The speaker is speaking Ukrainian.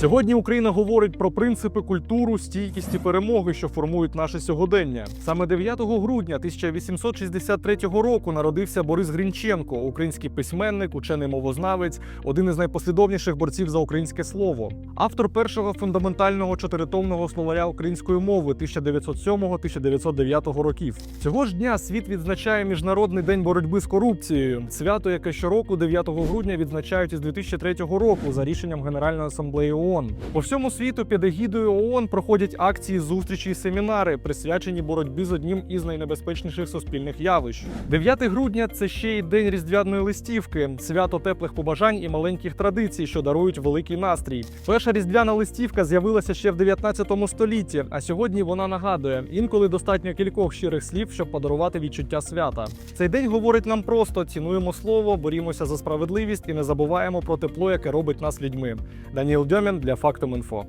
Сьогодні Україна говорить про принципи, культуру, стійкість і перемоги, що формують наше сьогодення. Саме 9 грудня 1863 року народився Борис Грінченко, український письменник, учений мовознавець, один із найпослідовніших борців за українське слово, автор першого фундаментального чотиритомного словаря української мови 1907-1909 років. Цього ж дня світ відзначає Міжнародний день боротьби з корупцією, свято, яке щороку 9 грудня відзначають із 2003 року за рішенням Генеральної асамблеї ООН. По всьому світу під егідою ООН проходять акції, зустрічі і семінари, присвячені боротьбі з одним із найнебезпечніших суспільних явищ. 9 грудня це ще й день різдвяної листівки, свято теплих побажань і маленьких традицій, що дарують великий настрій. Перша різдвяна листівка з'явилася ще в 19 столітті, а сьогодні вона нагадує: інколи достатньо кількох щирих слів, щоб подарувати відчуття свята. Цей день говорить нам просто: цінуємо слово, борімося за справедливість і не забуваємо про тепло, яке робить нас людьми. Даніел Дьомін для Фактом Інфо.